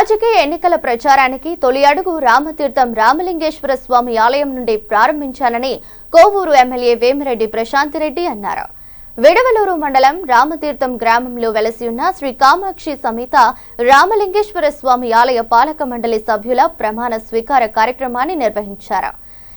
రాజకీయ ఎన్నికల ప్రచారానికి తొలి అడుగు రామతీర్థం రామలింగేశ్వర స్వామి ఆలయం నుండి ప్రారంభించానని కోవూరు ఎమ్మెల్యే వేమిరెడ్డి ప్రశాంతిరెడ్డి అన్నారు. విడవలూరు మండలం రామతీర్థం గ్రామంలో వెలసి ఉన్న శ్రీ కామాక్షి సమేత రామలింగేశ్వర స్వామి ఆలయ పాలక మండలి సభ్యుల ప్రమాణ స్వీకార కార్యక్రమాన్ని నిర్వహించారు.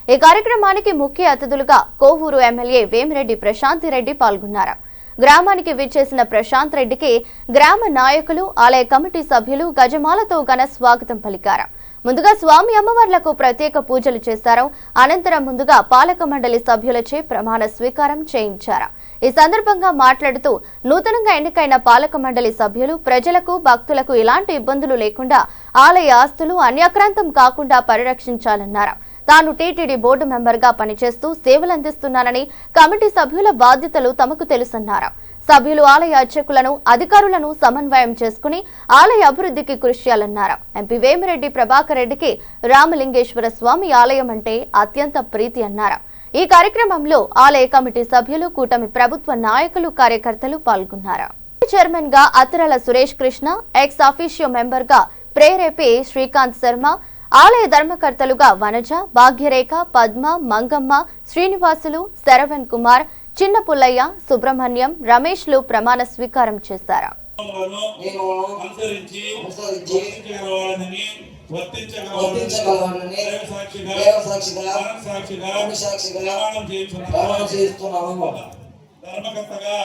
ఈ కార్యక్రమానికి ముఖ్య అతిథులుగా కోవూరు ఎమ్మెల్యే వేమిరెడ్డి ప్రశాంతిరెడ్డి పాల్గొన్నారు. గ్రామానికి విచ్చేసిన ప్రశాంత్ రెడ్డికి గ్రామ నాయకులు ఆలయ కమిటీ సభ్యులు గజమాలతో ఘన స్వాగతం పలికారు. ముందుగా స్వామి అమ్మవార్లకు ప్రత్యేక పూజలు చేశారు. అనంతరం ముందుగా పాలక మండలి సభ్యులచే ప్రమాణ స్వీకారం చేయించారు. ఈ సందర్భంగా మాట్లాడుతూ నూతనంగా ఎన్నికైన పాలక మండలి సభ్యులు ప్రజలకు భక్తులకు ఎలాంటి ఇబ్బందులు లేకుండా ఆలయ ఆస్తులు అన్యాక్రాంతం కాకుండా పరిరక్షించాలన్నారు. తాను టీటీడీ బోర్డు మెంబర్గా పనిచేస్తూ సేవలందిస్తున్నానని కమిటీ సభ్యుల బాధ్యతలు తమకు తెలుసన్నారు. సభ్యులు ఆలయ అర్చకులను అధికారులను సమన్వయం చేసుకుని ఆలయ అభివృద్ధికి కృషి చేయాలన్నారు. ఎంపీ వేమిరెడ్డి ప్రభాకర్ రెడ్డికి రామలింగేశ్వర స్వామి ఆలయం అంటే అత్యంత ప్రీతి అన్నారు. ఈ కార్యక్రమంలో ఆలయ కమిటీ సభ్యులు కూటమి ప్రభుత్వ నాయకులు కార్యకర్తలు పాల్గొన్నారు. చైర్మన్గా అతిరల సురేష్ కృష్ణ ఎక్స్ అఫీషియో మెంబర్గా ప్రేరేపి శ్రీకాంత్ శర్మ ఆలయ ధర్మకర్తలుగా వనజ భాగ్యరేఖ పద్మ మంగమ్మ శ్రీనివాసులు శరవణ్ కుమార్ చిన్న పుల్లయ్య సుబ్రహ్మణ్యం రమేష్లు ప్రమాణ స్వీకారం చేశారు. ధర్మకర్తగా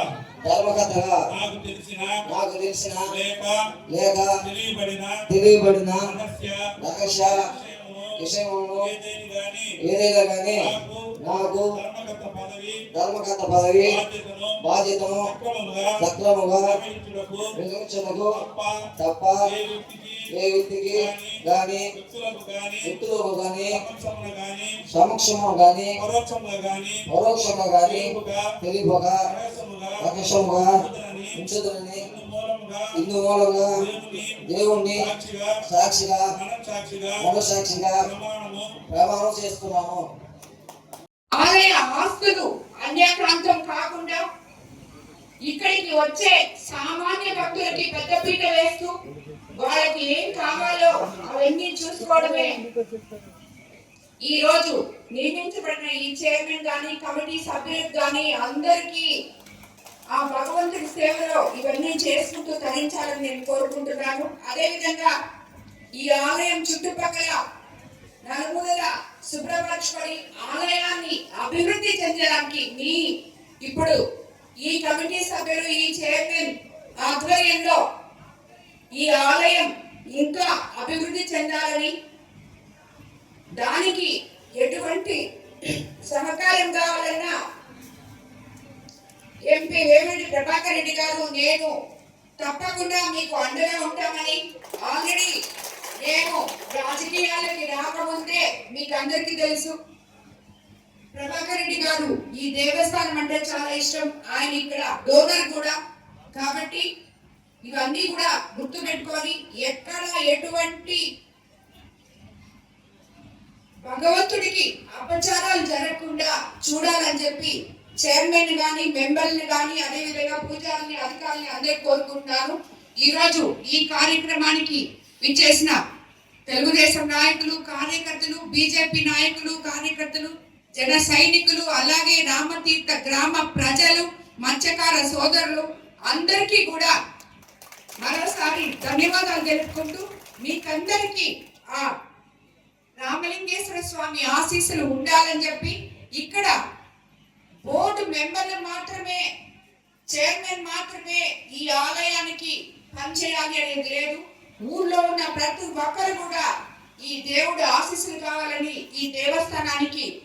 ధర్మకథగా నాకు తెలిసిన నాకు తెలిసిన లేక లేక తెలియబడిన తెలియబడిన విషయమును విషయమును ఏదేని కానీ నాకు ధర్మకర్త పదవి బాధ్యతను సక్రమంగా నిర్వహించుటకు తప్ప ఏ వ్యక్తికి గాని వ్యక్తులకు గాని సమక్షంలో గాని పరోక్షంగా తెలుపుగా తెలియక రహస్యముగా ఉంచుదనని ఉంచుదని ఇందు మూలంగా దేవుణ్ణి సాక్షిగా మనసాక్షిగా ప్రమాణం చేస్తున్నాము. ఆలయ ఆస్తులు అన్యాక్రాంతం కాకుండా ఇక్కడికి వచ్చే సామాన్య భక్తులకి పెద్దపీట వేస్తూ వాళ్ళకి ఏం కావాలో అవన్నీ చూసుకోవడమే. ఈ రోజు నియమించబడిన ఈ చైర్మన్ గాని కమిటీ సభ్యులకు గాని అందరికీ ఆ భగవంతుడి సేవలో ఇవన్నీ చేసుకుంటూ తరించాలని నేను కోరుకుంటున్నాను. అదేవిధంగా ఈ ఆలయం చుట్టుపక్కల నలుమూలల శుభ్రపరచుకొని ఆలయాన్ని అభివృద్ధి చెందడానికి మీ ఇప్పుడు ఈ కమిటీ సభ్యులు ఈ చైర్మన్ ఆధ్వర్యంలో ఈ ఆలయం ఇంకా అభివృద్ధి చెందాలని దానికి ఎటువంటి సహకారం కావాలన్నా ఎంపీ వేమిరెడ్డి ప్రభాకర్ రెడ్డి గారు నేను తప్పకుండా మీకు అండగా ఉంటామని ఆల్రెడీ నేను రాజకీయాలకి రాకముందే మీకు అందరికీ తెలుసు. ప్రభాకర్ రెడ్డి గారు ఈ దేవస్థానం అంటే చాలా ఇష్టం. ఆయన ఇక్కడ డోనర్ కూడా. కాబట్టి ఇవన్నీ కూడా గుర్తు పెట్టుకొని ఎక్కడ ఎటువంటి భగవంతుడికి అపచారాలు జరగకుండా చూడాలని చెప్పి చైర్మన్ గాని మెంబర్ని గాని అదే విధంగా పూజారిని అధికారులని అందరికి కోరుకుంటున్నాను. ఈ రోజు ఈ కార్యక్రమానికి విచ్చేసిన తెలుగుదేశం నాయకులు కార్యకర్తలు బీజేపీ నాయకులు కార్యకర్తలు జన సైనికులు అలాగే రామతీర్థ గ్రామ ప్రజలు మత్స్యకార సోదరులు అందరికీ కూడా మరోసారి ధన్యవాదాలు తెలుపుకుంటూ మీకందరికీ ఆ రామలింగేశ్వర స్వామి ఆశీస్సులు ఉండాలని చెప్పి ఇక్కడ బోర్డు మెంబర్లు మాత్రమే చైర్మన్ మాత్రమే ఈ ఆలయానికి పనిచేయాలి అనేది లేదు. ఊర్లో ఉన్న ప్రతి ఒక్కరు కూడా ఈ దేవుడు ఆశీస్సులు కావాలని ఈ దేవస్థానానికి